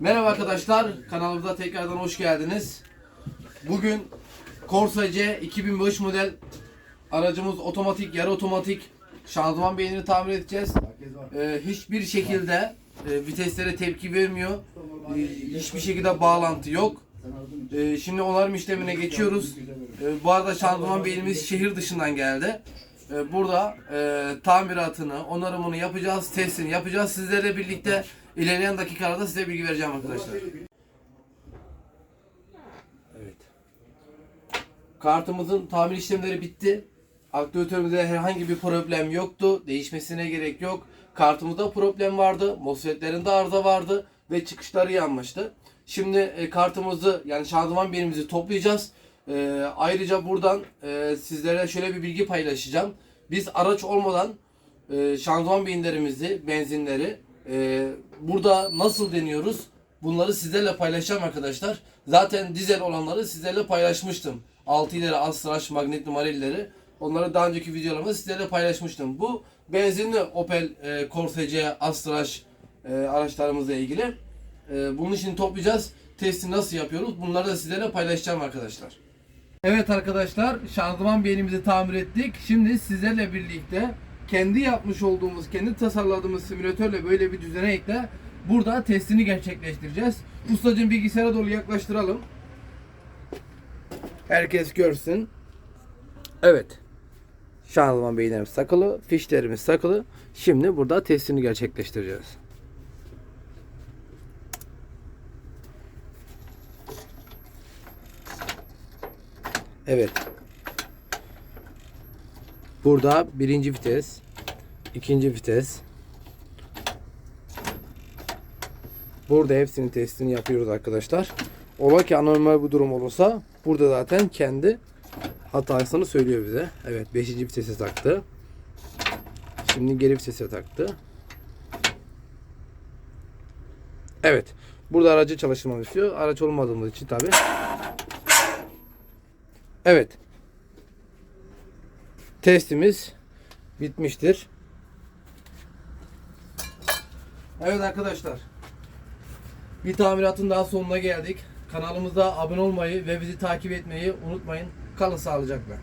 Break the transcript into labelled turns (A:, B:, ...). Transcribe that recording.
A: Merhaba arkadaşlar, kanalımıza tekrardan hoş geldiniz. Bugün Corsa C 2005 model aracımız otomatik, yarı otomatik şanzıman beynini tamir edeceğiz. Ee, hiçbir şekilde e, viteslere tepki vermiyor. Ee, hiçbir şekilde bağlantı yok. Ee, şimdi onarım işlemine geçiyoruz. Ee, bu arada şanzıman beynimiz şehir dışından geldi. Ee, burada e, tamiratını, onarımını yapacağız, testini yapacağız. Sizlerle birlikte ilerleyen dakikalarda size bilgi vereceğim arkadaşlar. Evet. Kartımızın tamir işlemleri bitti. Aktivatörümüzde herhangi bir problem yoktu. Değişmesine gerek yok. Kartımızda problem vardı. MOSFET'lerinde arıza vardı ve çıkışları yanmıştı. Şimdi e, kartımızı yani şanzıman birimizi toplayacağız. E, ayrıca buradan e, sizlere şöyle bir bilgi paylaşacağım. Biz araç olmadan e, şanzıman beyinlerimizi, benzinleri e, burada nasıl deniyoruz? Bunları sizlerle paylaşacağım arkadaşlar. Zaten dizel olanları sizlerle paylaşmıştım. 6 ileri Astraş, Magnetli Marellileri. Onları daha önceki videolarımda sizlerle paylaşmıştım. Bu benzinli Opel e, Corsa C Astraş e, araçlarımızla ilgili. E, bunun için toplayacağız. Testi nasıl yapıyoruz? Bunları da sizlerle paylaşacağım arkadaşlar. Evet arkadaşlar şanzıman beynimizi tamir ettik. Şimdi sizlerle birlikte kendi yapmış olduğumuz, kendi tasarladığımız simülatörle böyle bir düzenekle burada testini gerçekleştireceğiz. Ustacığım bilgisayara doğru yaklaştıralım. Herkes görsün. Evet. Şanzıman beyinlerimiz takılı, fişlerimiz takılı. Şimdi burada testini gerçekleştireceğiz. Evet. Burada birinci vites, ikinci vites. Burada hepsinin testini yapıyoruz arkadaşlar. Ola ki anormal bir durum olursa burada zaten kendi hatasını söylüyor bize. Evet 5. vitese taktı. Şimdi geri vitese taktı. Evet. Burada aracı çalıştırmamı istiyor. Araç olmadığımız için tabi. Evet. Testimiz bitmiştir. Evet arkadaşlar. Bir tamiratın daha sonuna geldik. Kanalımıza abone olmayı ve bizi takip etmeyi unutmayın. Kalın sağlıcakla.